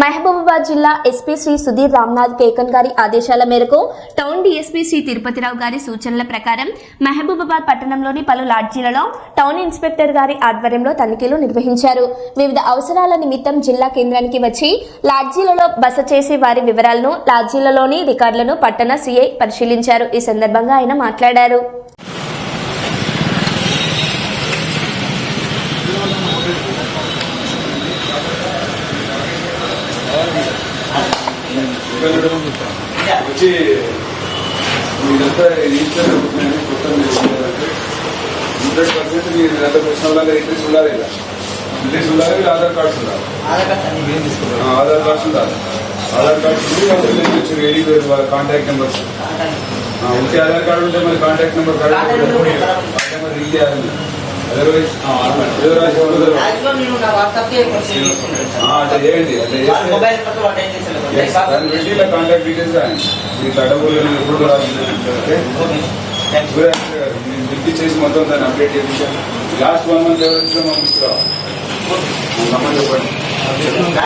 మహబూబాబాద్ జిల్లా ఎస్పీ శ్రీ సుధీర్ రామ్నాథ్ కేకన్ గారి ఆదేశాల మేరకు టౌన్ డీఎస్పీ శ్రీ తిరుపతిరావు గారి సూచనల ప్రకారం మహబూబాబాద్ పట్టణంలోని పలు లాడ్జీలలో టౌన్ ఇన్స్పెక్టర్ గారి ఆధ్వర్యంలో తనిఖీలు నిర్వహించారు. వివిధ అవసరాల నిమిత్తం జిల్లా కేంద్రానికి వచ్చి లాడ్జీలలో బస చేసే వారి వివరాలను లాడ్జీలలోని రికార్డులను పట్టణ సీఐ పరిశీలించారు. ఈ సందర్భంగా ఆయన మాట్లాడారు. వచ్చి మీరంతా రిజిస్టర్ అవుతున్నాయని కొత్త హండ్రెడ్ పర్సెంట్ మీరు ఇదంతా ప్రశ్నలాగా ఇంట్రెస్ట్ ఉండాలి ఇలా. ఇంట్రెస్ట్ ఉండాలి మీరు ఆధార్ కార్డ్స్ ఉండాలి. ఆధార్ కార్డ్స్ ఉండాలి. ఆధార్ కార్డ్స్ వచ్చి ఏడీ వాళ్ళ కాంటాక్ట్. నెంబర్స్ ఉంటే ఆధార్ కార్డు ఉంటే మరి కాంటాక్ట్ నెంబర్ కూడా కాంటాక్ట్ నెంబర్ లింక్ చేయాలి. కాంటాక్ట్ డీటెయిల్స్ మీకు అడవులు ఎప్పుడు నేను పిలిపించేసి మొత్తం దాన్ని అప్డేట్ చేయించాను లాస్ట్ వన్ మంత్ ఎవరు ఇచ్చినా చెప్పండి.